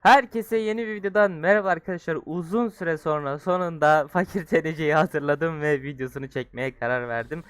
Herkese yeni bir videodan merhaba arkadaşlar. Uzun süre sonra sonunda fakir TNC'yi hazırladım ve videosunu çekmeye karar verdim.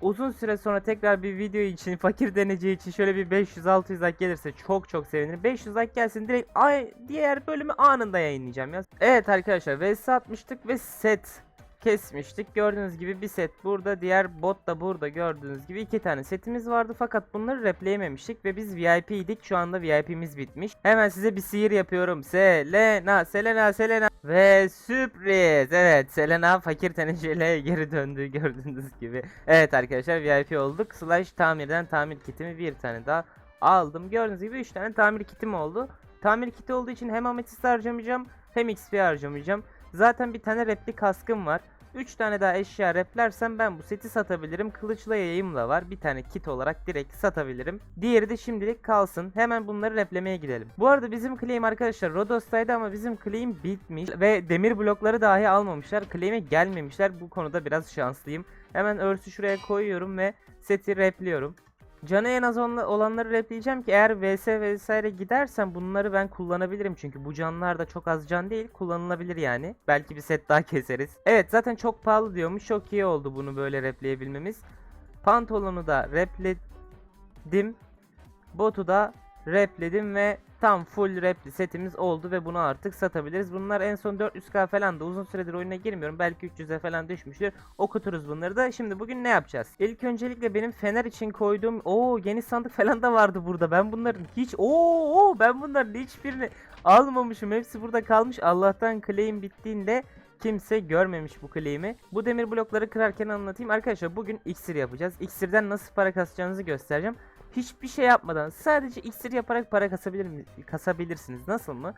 Uzun süre sonra tekrar bir video için fakir TNC için şöyle bir 500-600 like gelirse çok çok sevinirim. 500 like gelsin direkt ay diğer bölümü anında yayınlayacağım ya. Evet arkadaşlar vs atmıştık ve set kesmiştik. Gördüğünüz gibi bir set burada, diğer bot da burada gördüğünüz gibi iki tane setimiz vardı fakat bunları repleyememiştik ve biz VIP idik. Şu anda VIP'miz bitmiş. Hemen size bir sihir yapıyorum. Selena, Selena, Selena ve sürpriz. Evet, Selena fakir teneceyle geri döndü gördüğünüz gibi. Evet arkadaşlar VIP olduk. Slash tamirden tamir kitimi bir tane daha aldım. Gördüğünüz gibi 3 tane tamir kitim oldu. Tamir kiti olduğu için hem ametist harcamayacağım hem XP harcamayacağım. Zaten bir tane replik kaskım var. 3 tane daha eşya replersem ben bu seti satabilirim. Kılıçla yayım da var. Bir tane kit olarak direkt satabilirim. Diğeri de şimdilik kalsın. Hemen bunları replemeye gidelim. Bu arada bizim claim arkadaşlar Rodos'taydı ama bizim claim bitmiş. Ve demir blokları dahi almamışlar. Claim'e gelmemişler. Bu konuda biraz şanslıyım. Hemen örsü şuraya koyuyorum ve seti repliyorum. Canı en az olanları repleyeceğim ki eğer vs vesaire gidersem bunları ben kullanabilirim çünkü bu canlar da çok az can değil kullanılabilir yani. Belki bir set daha keseriz. Evet zaten çok pahalı diyormuş çok iyi oldu bunu böyle repleyebilmemiz. Pantolonu da repledim. Botu da repledim ve tam full repli setimiz oldu ve bunu artık satabiliriz. Bunlar en son 400k falan da uzun süredir oyuna girmiyorum. Belki 300'e falan düşmüştür. Okuturuz bunları da. Şimdi bugün ne yapacağız? İlk öncelikle benim fener için koyduğum o yeni sandık falan da vardı burada. Ben bunların hiç o ben bunların hiçbirini almamışım. Hepsi burada kalmış. Allah'tan claim bittiğinde kimse görmemiş bu claim'i. Bu demir blokları kırarken anlatayım. Arkadaşlar bugün iksir yapacağız. İksirden nasıl para kasacağınızı göstereceğim. Hiçbir şey yapmadan sadece iksir yaparak para kasabilir mi- kasabilirsiniz. Nasıl mı?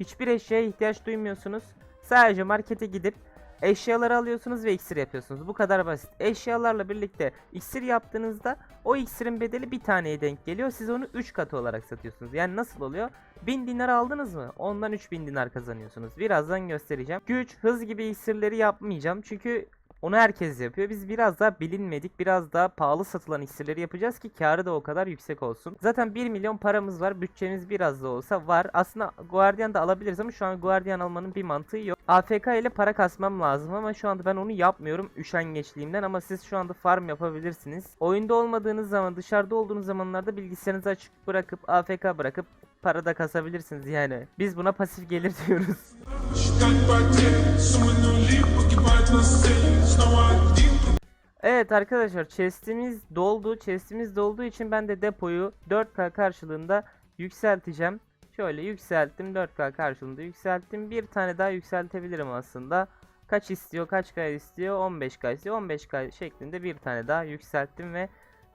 Hiçbir eşyaya ihtiyaç duymuyorsunuz. Sadece markete gidip eşyaları alıyorsunuz ve iksir yapıyorsunuz. Bu kadar basit. Eşyalarla birlikte iksir yaptığınızda o iksirin bedeli bir taneye denk geliyor. Siz onu 3 katı olarak satıyorsunuz. Yani nasıl oluyor? 1000 dinar aldınız mı? Ondan 3000 dinar kazanıyorsunuz. Birazdan göstereceğim. Güç, hız gibi iksirleri yapmayacağım. Çünkü onu herkes yapıyor. Biz biraz daha bilinmedik, biraz daha pahalı satılan iksirleri yapacağız ki karı da o kadar yüksek olsun. Zaten 1 milyon paramız var. Bütçemiz biraz da olsa var. Aslında Guardian da alabiliriz ama şu an Guardian almanın bir mantığı yok. AFK ile para kasmam lazım ama şu anda ben onu yapmıyorum üşengeçliğimden ama siz şu anda farm yapabilirsiniz. Oyunda olmadığınız zaman, dışarıda olduğunuz zamanlarda bilgisayarınızı açık bırakıp AFK bırakıp para da kasabilirsiniz yani. Biz buna pasif gelir diyoruz. Evet arkadaşlar chestimiz doldu. Chestimiz dolduğu için ben de depoyu 4K karşılığında yükselteceğim. Şöyle yükselttim 4K karşılığında yükselttim. Bir tane daha yükseltebilirim aslında. Kaç istiyor kaç K istiyor 15K istiyor 15K şeklinde bir tane daha yükselttim ve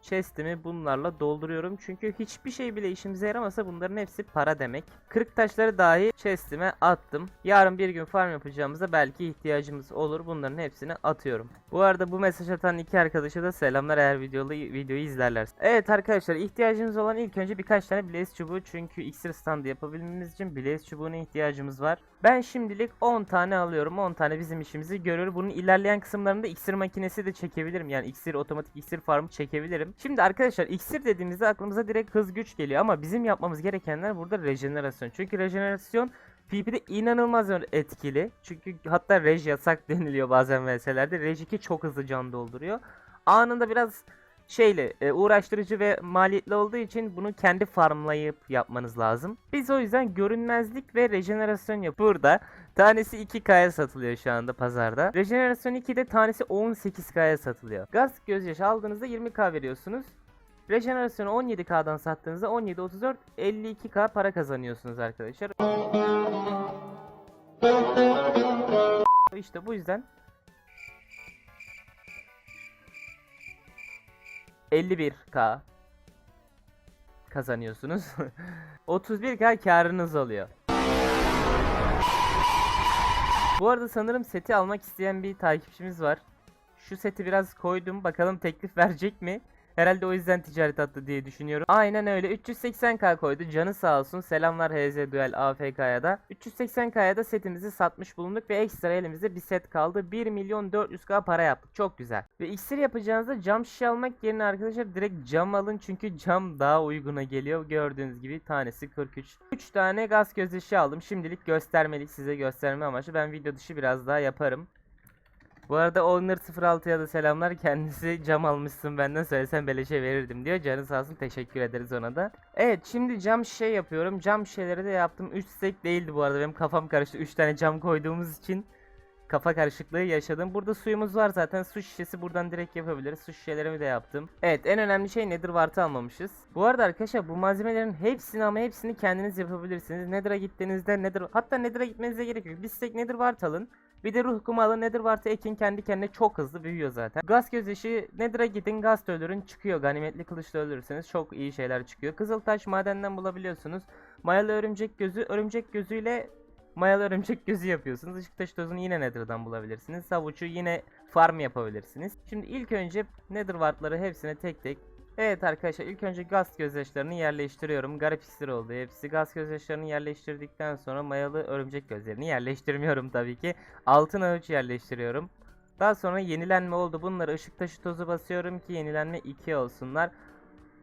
chestimi bunlarla dolduruyorum. Çünkü hiçbir şey bile işimize yaramasa bunların hepsi para demek. Kırık taşları dahi chestime attım. Yarın bir gün farm yapacağımızda belki ihtiyacımız olur. Bunların hepsini atıyorum. Bu arada bu mesaj atan iki arkadaşa da selamlar eğer videolu, videoyu izlerlerse. Evet arkadaşlar ihtiyacımız olan ilk önce birkaç tane blaze çubuğu çünkü iksir standı yapabilmemiz için blaze çubuğuna ihtiyacımız var. Ben şimdilik 10 tane alıyorum. 10 tane bizim işimizi görür. Bunun ilerleyen kısımlarında iksir makinesi de çekebilirim. Yani iksir otomatik iksir farmı çekebilirim. Şimdi arkadaşlar iksir dediğimizde aklımıza direkt hız güç geliyor ama bizim yapmamız gerekenler burada rejenerasyon. Çünkü rejenerasyon PvP'de inanılmaz etkili. Çünkü hatta rej yasak deniliyor bazen VS'lerde. Rej 2 çok hızlı can dolduruyor. Anında biraz şeyle e, uğraştırıcı ve maliyetli olduğu için bunu kendi farmlayıp yapmanız lazım. Biz o yüzden görünmezlik ve rejenerasyon yap. Burada tanesi 2K'ya satılıyor şu anda pazarda. Rejenerasyon 2'de tanesi 18K'ya satılıyor. Gaz gözyaşı aldığınızda 20K veriyorsunuz. Rejenerasyonu 17K'dan sattığınızda 17 34 52K para kazanıyorsunuz arkadaşlar. İşte bu yüzden 51k kazanıyorsunuz. 31k karınız oluyor. Bu arada sanırım seti almak isteyen bir takipçimiz var. Şu seti biraz koydum. Bakalım teklif verecek mi? Herhalde o yüzden ticaret attı diye düşünüyorum. Aynen öyle 380k koydu canı sağ olsun selamlar HZ Duel AFK'ya da. 380k'ya da setimizi satmış bulunduk ve ekstra elimizde bir set kaldı. 1 milyon 400k para yaptık çok güzel. Ve iksir yapacağınızda cam şişe almak yerine arkadaşlar direkt cam alın çünkü cam daha uyguna geliyor. Gördüğünüz gibi tanesi 43. 3 tane gaz gözyaşı aldım şimdilik göstermelik size gösterme amaçlı ben video dışı biraz daha yaparım. Bu arada Owner 06'ya da selamlar. Kendisi cam almışsın benden söylesen beleşe verirdim diyor. Canı sağ olsun teşekkür ederiz ona da. Evet şimdi cam şişe yapıyorum. Cam şişeleri de yaptım. 3 stek değildi bu arada benim kafam karıştı. 3 tane cam koyduğumuz için kafa karışıklığı yaşadım. Burada suyumuz var zaten. Su şişesi buradan direkt yapabiliriz. Su şişelerimi de yaptım. Evet en önemli şey nedir vartı almamışız. Bu arada arkadaşlar bu malzemelerin hepsini ama hepsini kendiniz yapabilirsiniz. Nether'a gittiğinizde Nether hatta Nether'a gitmenize gerek yok. Bir stek Nether vart alın. Bir de ruh kumu alın Nether varsa ekin kendi kendine çok hızlı büyüyor zaten. Gaz gözyaşı Nether'a gidin gaz öldürün çıkıyor. Ganimetli kılıçla öldürürseniz çok iyi şeyler çıkıyor. Kızıltaş madenden bulabiliyorsunuz. Mayalı örümcek gözü örümcek gözüyle mayalı örümcek gözü yapıyorsunuz. Işık taşı tozunu yine Nether'dan bulabilirsiniz. Savuçu yine farm yapabilirsiniz. Şimdi ilk önce Nether wardları hepsine tek tek Evet arkadaşlar ilk önce gaz gözyaşlarını yerleştiriyorum. Garip iksir oldu hepsi. Gaz gözyaşlarını yerleştirdikten sonra mayalı örümcek gözlerini yerleştirmiyorum tabii ki. Altın avuç yerleştiriyorum. Daha sonra yenilenme oldu. Bunları ışık taşı tozu basıyorum ki yenilenme 2 olsunlar.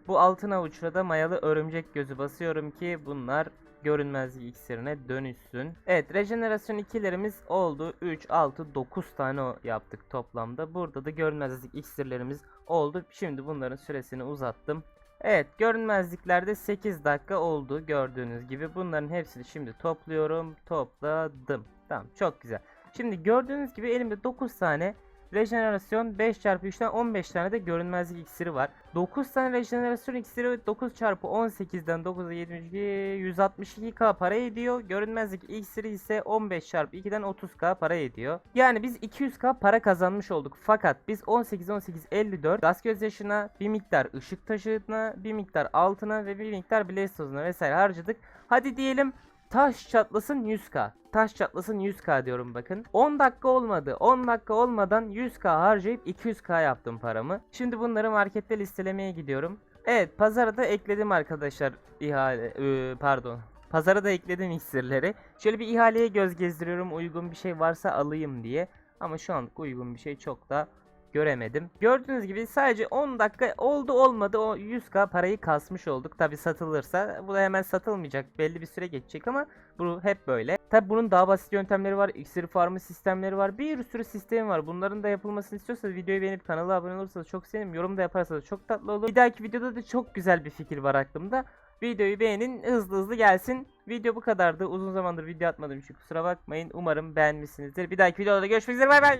Bu altın avuçla da mayalı örümcek gözü basıyorum ki bunlar görünmezlik iksirine dönüşsün. Evet rejenerasyon 2'lerimiz oldu. 3, 6, 9 tane yaptık toplamda. Burada da görünmezlik iksirlerimiz oldu. Şimdi bunların süresini uzattım. Evet görünmezliklerde 8 dakika oldu gördüğünüz gibi. Bunların hepsini şimdi topluyorum. Topladım. Tamam çok güzel. Şimdi gördüğünüz gibi elimde 9 tane rejenerasyon 5 çarpı 3'ten 15 tane de görünmezlik iksiri var. 9 tane rejenerasyon iksiri ve 9 çarpı 18'den 9'a 72 162k para ediyor. Görünmezlik iksiri ise 15 çarpı 2'den 30k para ediyor. Yani biz 200k para kazanmış olduk. Fakat biz 18 18 54 gaz gözyaşına bir miktar ışık taşına bir miktar altına ve bir miktar blaze tozuna vesaire harcadık. Hadi diyelim Taş çatlasın 100k. Taş çatlasın 100k diyorum bakın. 10 dakika olmadı. 10 dakika olmadan 100k harcayıp 200k yaptım paramı. Şimdi bunları markette listelemeye gidiyorum. Evet pazara da ekledim arkadaşlar ihale ee, pardon. Pazara da ekledim iksirleri. Şöyle bir ihaleye göz gezdiriyorum uygun bir şey varsa alayım diye. Ama şu anlık uygun bir şey çok da göremedim. Gördüğünüz gibi sadece 10 dakika oldu olmadı o 100k parayı kasmış olduk. Tabi satılırsa bu da hemen satılmayacak. Belli bir süre geçecek ama bu hep böyle. Tabi bunun daha basit yöntemleri var. İksir farmı sistemleri var. Bir sürü sistemi var. Bunların da yapılmasını istiyorsanız videoyu beğenip kanala abone olursanız çok sevinirim. Yorum da yaparsanız çok tatlı olur. Bir dahaki videoda da çok güzel bir fikir var aklımda. Videoyu beğenin hızlı hızlı gelsin. Video bu kadardı. Uzun zamandır video atmadım için kusura bakmayın. Umarım beğenmişsinizdir. Bir dahaki videoda görüşmek üzere. Bay bay.